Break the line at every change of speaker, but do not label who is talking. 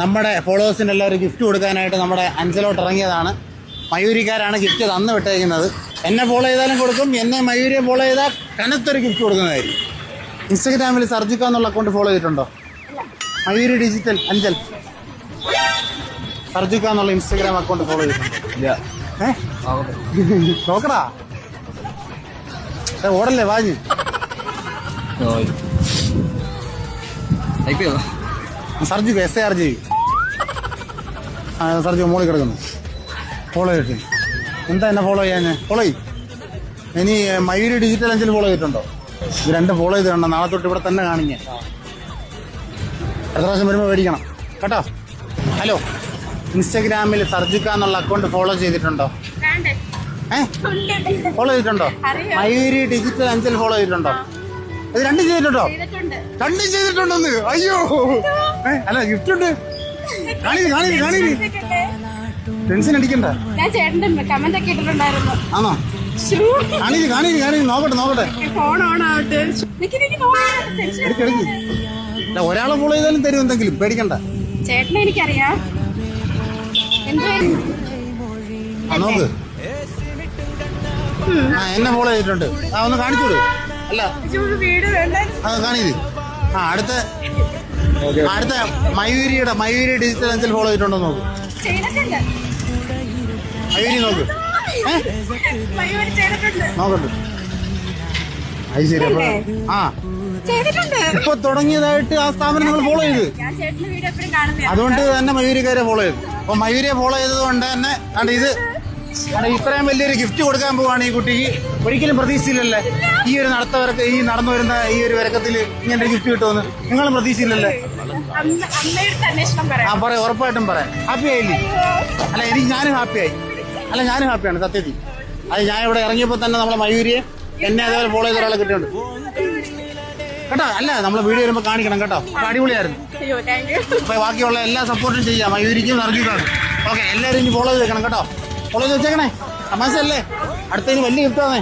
നമ്മുടെ ഫോളോവേഴ്സിന് എല്ലാവരും ഗിഫ്റ്റ് കൊടുക്കാനായിട്ട് നമ്മുടെ അഞ്ചലോട്ട് ഇറങ്ങിയതാണ്. മയൂരിക്കാരാണ് ഗിഫ്റ്റ് തന്നു വിട്ടേക്കുന്നത്. എന്നെ ഫോളോ ചെയ്താലും കൊടുക്കും എന്നെ മയൂരിയെ ഫോളോ ചെയ്താൽ കനത്തൊരു ഗിഫ്റ്റ് കൊടുക്കുന്നതായിരിക്കും. ഇൻസ്റ്റഗ്രാമിൽ സർജിക്ക എന്നുള്ള അക്കൗണ്ട് ഫോളോ ചെയ്തിട്ടുണ്ടോ? മയൂരി ഡിജിറ്റൽ അഞ്ചൽ. സർജിക്ക എന്നുള്ള ഇൻസ്റ്റഗ്രാം അക്കൗണ്ട് ഫോളോ ചെയ്തിട്ടുണ്ടോ? നോക്കടാ. ഓടല്ലേ വാഞ്ഞ്
ടൈപ്പ് ചെയ്തോ?
സർജിക്ക് എസ് എ ആർ ജി ആ സർജു മോളി കിടക്കുന്നു. ഫോളോ ചെയ്തിട്ട്. എന്താ എന്നെ ഫോളോ ചെയ്യാൻ ഫോളോ ചെയ്യും. ഇനി മയൂരി ഡിജിറ്റൽ അഞ്ചിൽ ഫോളോ ചെയ്തിട്ടുണ്ടോ? ഇത് രണ്ട് ഫോളോ ചെയ്ത് കണ്ടോ നാളെ തൊട്ട് ഇവിടെ തന്നെ കാണിങ്ങ എത്ര പ്രാവശ്യം വരുമ്പോൾ മേടിക്കണം. കേട്ടോ? ഹലോ ഇൻസ്റ്റഗ്രാമിൽ സർജിക്ക എന്നുള്ള അക്കൗണ്ട് ഫോളോ ചെയ്തിട്ടുണ്ടോ? ഏ? ഫോളോ ചെയ്തിട്ടുണ്ടോ. മയൂരി ഡിജിറ്റൽ അഞ്ചിൽ ഫോളോ ചെയ്തിട്ടുണ്ടോ? ഇത് രണ്ടും ചെയ്തിട്ടുണ്ടോ? രണ്ടും ചെയ്തിട്ടുണ്ടെന്ന്. അയ്യോ. അല്ല ഗിഫ്റ്റ് ഉണ്ട്. കാണിത് കാണിത് കാണിത് ടെൻഷൻ അടിക്കണ്ട.
ഞാൻ ചേട്ടന്റെ കമന്റ് ഒക്കെ ഇട്ടിട്ടുണ്ടായിരുന്നു.
ആണോ? കാണിത് കാണിത് കാണിത് നോക്കട്ടെ നോക്കട്ടെ.
ഫോൺ ഓൺ ആവട്ടെ.
ഒരാളെ ഫോളോ ചെയ്താലും തരും എന്തെങ്കിലും. പേടിക്കണ്ട.
ചേട്ടനെ എനിക്കറിയാം.
നോക്ക്. എന്നെ ഫോളോ ചെയ്തിട്ടുണ്ട്. ആ ഒന്ന് കാണിച്ചോളൂ. അല്ല. അത് കാണിത് ആ അടുത്ത. അടുത്ത മയൂരിയുടെ മയൂരി ഡിജിറ്റൽ അഞ്ചൽ ഫോളോ ചെയ്തിട്ടുണ്ടോ നോക്ക്. മയൂരി നോക്ക്. നോക്കട്ടെ. അത് ശരി അപ്പൊ ആ. ഇപ്പൊ തുടങ്ങിയതായിട്ട് ആ സ്ഥാപനം നിങ്ങൾ ഫോളോ ചെയ്ത്. അതുകൊണ്ട് തന്നെ മയൂരിക്കാരെ ഫോളോ ചെയ്തു. അപ്പൊ മയൂരിയെ ഫോളോ ചെയ്തത് കൊണ്ട് തന്നെ ഇത് കണ്ട ഇത്രയും വലിയൊരു ഗിഫ്റ്റ് കൊടുക്കാൻ പോവാണ് ഈ കുട്ടിക്ക് ഒരിക്കലും പ്രതീക്ഷയില്ലല്ലേ ഈ ഒരു നടത്തവർക്ക് ഈ നടന്നു വരുന്ന ഈ ഒരു വരക്കത്തിൽ ഇങ്ങനെ ഒരു ഗിഫ്റ്റ് കിട്ടുമെന്ന്. നിങ്ങളും പ്രതീക്ഷയില്ലല്ലേ ആ
പറയാം
ഉറപ്പായിട്ടും പറയാം. ഹാപ്പി ആയില്ലേ? അല്ല എനിക്ക് ഞാനും ഹാപ്പിയായി അല്ല ഞാനും ഹാപ്പിയാണ് സത്യത്തിൽ. അത് ഞാൻ ഇവിടെ ഇറങ്ങിയപ്പോൾ തന്നെ നമ്മളെ മയൂരിയെ എന്നെ അതേപോലെ ഫോളോ ചെയ്ത ഒരാളെ കിട്ടിയിട്ടുണ്ട്. കേട്ടോ? അല്ല നമ്മൾ വീഡിയോ വരുമ്പോൾ കാണിക്കണം കേട്ടോ. അപ്പൊ അടിപൊളിയായിരുന്നു. അപ്പൊ ബാക്കിയുള്ള എല്ലാ സപ്പോർട്ടും ചെയ്യാം. മയൂരിക്കും നിറഞ്ഞിട്ടുണ്ട് ഓക്കെ എല്ലാവരും ഇനി ഫോളോ ചെയ്ത് വെക്കണം കേട്ടോ. ചെയ്ത് വെച്ചേക്കണേ. തമാശ അല്ലേ അടുത്തതിന് വലിയ ഗിഫ്റ്റാണേ